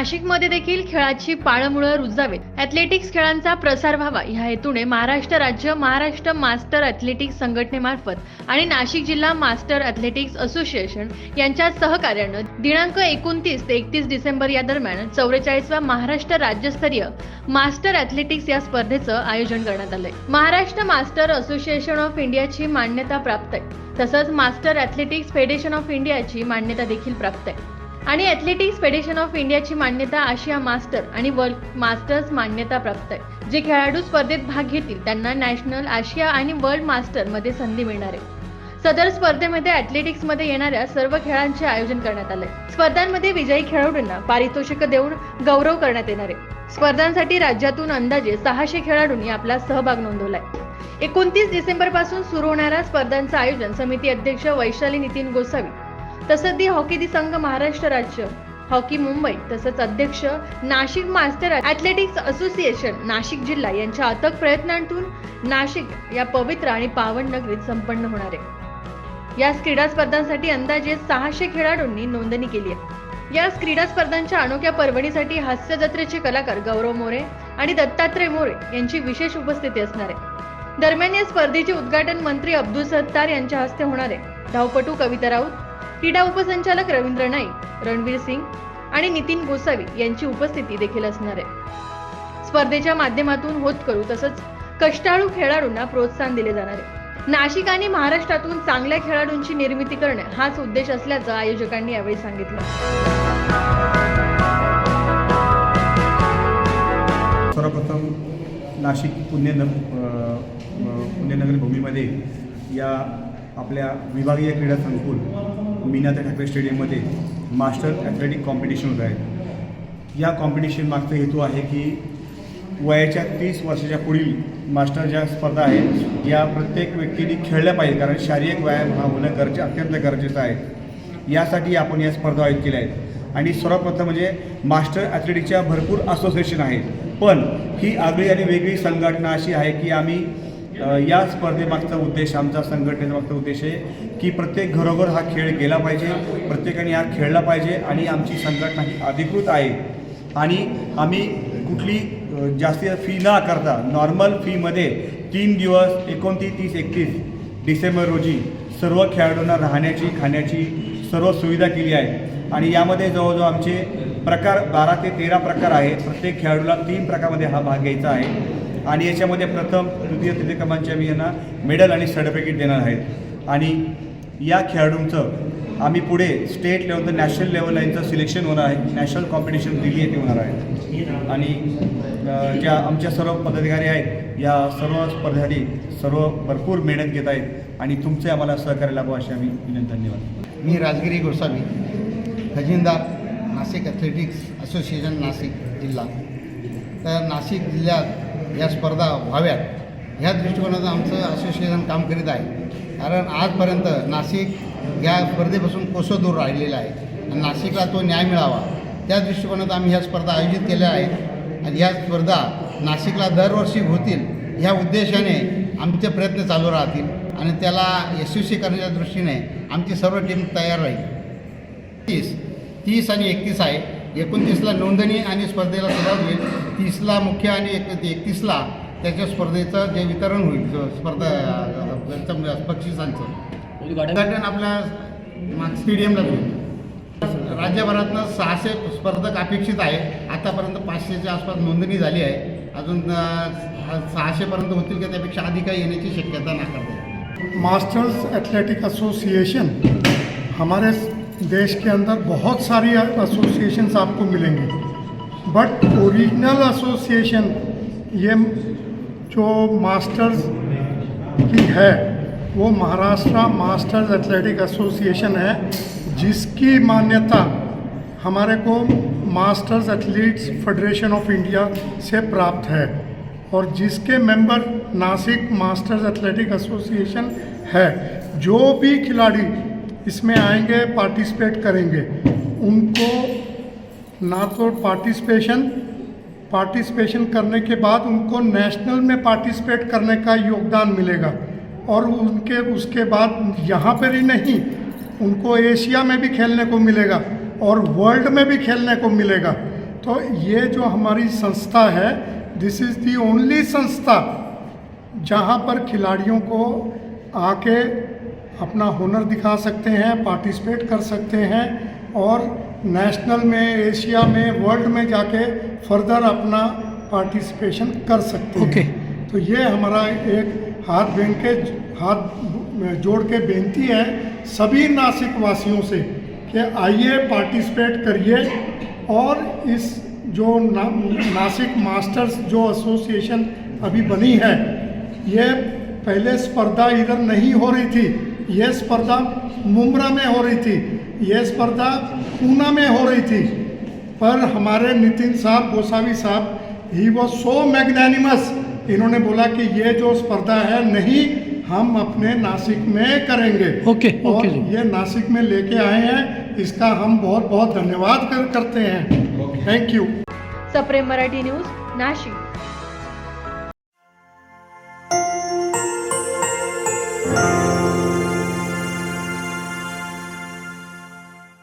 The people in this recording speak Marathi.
नाशिकमध्ये देखील खेळाची पाळमुळं रुजावेत ॲथलेटिक्स खेळांचा प्रसार व्हावा ह्या हेतूने महाराष्ट्र राज्य महाराष्ट्र मास्टर ॲथलेटिक्स संघटनेमार्फत आणि नाशिक जिल्हा मास्टर ॲथलेटिक्स असोसिएशन यांच्या सहकार्यानं दिनांक एकोणतीस ते एकतीस डिसेंबर या दरम्यान चौवेचाळीसव्या महाराष्ट्र राज्यस्तरीय मास्टर ॲथलेटिक्स या स्पर्धेचं आयोजन करण्यात आलंय. महाराष्ट्र मास्टर असोसिएशन ऑफ इंडियाची मान्यता प्राप्त आहे. तसंच मास्टर ॲथलेटिक्स फेडरेशन ऑफ इंडियाची मान्यता देखील प्राप्त आहे. आणि ॲथलेटिक्स फेडरेशन ऑफ इंडियाची मान्यता आशिया मास्टर आणि वर्ल्ड मास्टर्स मान्यता प्राप्त आहे. जे खेळाडू स्पर्धेत भाग घेतील त्यांना नॅशनल आशिया आणि वर्ल्ड मास्टरमध्ये संधी मिळणार आहे. सदर स्पर्धेमध्ये ॲथलेटिक्समध्ये येणाऱ्या सर्व खेळांचे आयोजन करण्यात आले स्पर्धांमध्ये विजयी खेळाडूंना पारितोषिक देऊन गौरव करण्यात येणार आहे. स्पर्धांसाठी राज्यातून अंदाजे सहाशे खेळाडूंनी आपला सहभाग नोंदवलाय. एकोणतीस डिसेंबरपासून सुरू होणाऱ्या स्पर्धांचं आयोजन समिती अध्यक्ष वैशाली नितीन गोसावी तसंच दी हॉकी दी संघ महाराष्ट्र राज्य. हॉकी मुंबई तसंच अध्यक्ष Nashik master athletics association Nashik जिल्हा यांच्या अथक प्रयत्नांतून नाशिक या पवित्र आणि पावन नगरीत संपन्न होणार आहे. या क्रीडा स्पर्धांसाठी अंदाजे सहाशे खेळाडूंनी नोंदणी केली आहे. या क्रीडा स्पर्धांच्या अनोख्या पर्वणीसाठी हास्य जत्रेचे कलाकार गौरव मोरे आणि दत्तात्रय मोरे यांची विशेष उपस्थिती असणार आहे. दरम्यान या स्पर्धेचे उद्घाटन मंत्री अब्दुल सत्तार यांच्या हस्ते होणार आहे. धावपटू कविता राऊत क्रीडा उपसंचालक रवींद्र नाईक रणवीर सिंग आणि नितीन गोसावी यांची उपस्थिती देखील असणार आहे. स्पर्धेच्या माध्यमातून होत करू तसंच कष्टाळू खेळाडूंना प्रोत्साहन दिले जाणार आहे. नाशिक आणि महाराष्ट्रातून चांगल्या खेळाडूंची निर्मिती करणे हाच उद्देश असल्याचं आयोजकांनी यावेळी सांगितलं. सर्वप्रथम नाशिक पुण्यनगर पुण्यनगर भूमीमध्ये या आपल्या विभागीय क्रीडा संकुल मीनाता ठाकरे स्टेडियममध्ये मास्टर ॲथलेटिक कॉम्पिटिशन होत आहे. या कॉम्पिटिशन मागचा हेतू आहे की वयाच्या तीस वर्षाच्या पुढील मास्टर ज्या स्पर्धा आहेत या प्रत्येक व्यक्तीने खेळल्या पाहिजे कारण शारीरिक व्यायाम हा होणं गरजे अत्यंत गरजेचं आहे. यासाठी आपण या स्पर्धा आयोजित केल्या आहेत. आणि सर्वप्रथम म्हणजे मास्टर ॲथलेटिकच्या भरपूर असोसिएशन आहेत. पण ही आगळी आणि वेगळी संघटना अशी आहे की आम्ही या स्पर्धेमागचा उद्देश आमचा संघटनेचा उद्देश आहे की प्रत्येक घरोघर हा खेळ गेला पाहिजे प्रत्येकाने हा खेळला पाहिजे आणि आमची संघटना ही अधिकृत आहे. आणि आम्ही कुठली जास्ती फी न करता नॉर्मल फीमध्ये तीन दिवस एकोणतीस तीस एकतीस डिसेंबर रोजी सर्व खेळाडूंना राहण्याची खाण्याची सर्व सुविधा केली आहे. आणि यामध्ये जवळजवळ आमचे प्रकार बारा ते तेरा प्रकार आहे प्रत्येक खेळाडूला तीन प्रकारमध्ये हा भाग घ्यायचा आहे. आणि याच्यामध्ये प्रथम तृतीय तृतीय क्रमांकचे आम्ही यांना मेडल आणि सर्टिफिकेट देणार आहेत. आणि या खेळाडूंचं आम्ही पुढे स्टेट लेवल तर नॅशनल लेवलला यांचं सिलेक्शन होणार आहे. नॅशनल कॉम्पिटिशन दिल्ली येथे होणार आहे. आणि ज्या आमच्या सर्व पदाधिकारी आहेत या सर्व स्पर्धेसाठी सर्व भरपूर मेहनत घेत आहेत. आणि तुमचे आम्हाला सहकार्य लाभो अशी आम्ही विनंती धन्यवाद. मी राजगिरी गोसावी खजिनदार नाशिक ॲथलेटिक्स असोसिएशन नाशिक जिल्हा. तर नाशिक जिल्ह्यात या स्पर्धा व्हाव्यात. ह्या दृष्टिकोनातून आमचं असोसिएशन काम करीत आहे. कारण आजपर्यंत नाशिक या स्पर्धेपासून कोसं दूर राहिलेलं आहे. आणि नाशिकला तो न्याय मिळावा. त्या दृष्टिकोनात आम्ही ह्या स्पर्धा आयोजित केल्या आहेत. आणि ह्या स्पर्धा नाशिकला दरवर्षी होतील ह्या उद्देशाने आमचे प्रयत्न चालू राहतील. आणि त्याला यशस्वी करण्याच्या दृष्टीने आमची सर्व टीम तयार राहील. तीस तीस आणि एकतीस आहे. एकोणतीसला नोंदणी आणि स्पर्धेला सुरुवात होईल. तीसला मुख्य आणि एक एकतीसला त्याच्या स्पर्धेचं जे वितरण होईल स्पर्धा याचं बक्षिसांचं. उद्घाटन आपल्या स्टेडियमला होईल. राज्यभरातनं सहाशे स्पर्धक अपेक्षित आहे. आतापर्यंत पाचशेच्या आसपास नोंदणी झाली आहे. अजून सहाशेपर्यंत होतील का त्यापेक्षा अधिक येण्याची शक्यता नाकारते. मास्टर्स एथलेटिक एसोसिएशन हमारे देश के अंदर बहुत सारी एसोसिएशंस आपको मिलेंगी। बट ओरिजिनल एसोसिएशन ये जो मास्टर्स की है, वो महाराष्ट्र मास्टर्स एथलेटिक एसोसिएशन है, जिसकी मान्यता हमारे को masters athletes federation of India से प्राप्त है। और जिसके member Nashik masters athletic association है, जो भी खिलाड़ी इसमें आएँगे पार्टिसिपेट करेंगे। उनको ना तो पार्टिसिपेशन पार्टिसिपेशन करने के बाद उनको नेशनल में पार्टिसिपेट करने का योगदान मिलेगा। और उनके, उसके बाद यहाँ पर ही नहीं, उनको एशिया में भी खेलने को मिलेगा और वर्ल्ड में भी खेलने को मिलेगा। तो ये जो हमारी संस्था है दिस इज़ दी ओनली संस्था जहाँ पर खिलाड़ियों को आके अपना हुनर दिखा सकते हैं पार्टिसिपेट कर सकते हैं और नेशनल में एशिया में वर्ल्ड में जाके फर्दर अपना पार्टिसिपेशन कर सकते Okay. हैं तो ये हमारा एक हाथ बेन के हाथ जोड़ के बेनती है सभी नासिक वासियों से कि आइए पार्टिसिपेट करिए और इस जो ना, नासिक मास्टर्स जो एसोसिएशन अभी बनी है ये पहले स्पर्धा इधर नहीं हो रही थी ये स्पर्धा मुमरा में हो रही थी। यह स्पर्धा पूना में हो रही थी। पर हमारे नितिन साहब गोसावी साहब ही वॉज़ सो मैग्नानिमस इन्होंने बोला कि ये जो स्पर्धा है नहीं हम अपने नासिक में करेंगे। ओके, और ओके जी। ये नासिक में लेके आए हैं। इसका हम बहुत बहुत धन्यवाद कर, करते हैं। थैंक यू सप्रेम मराठी न्यूज़ नाशिक।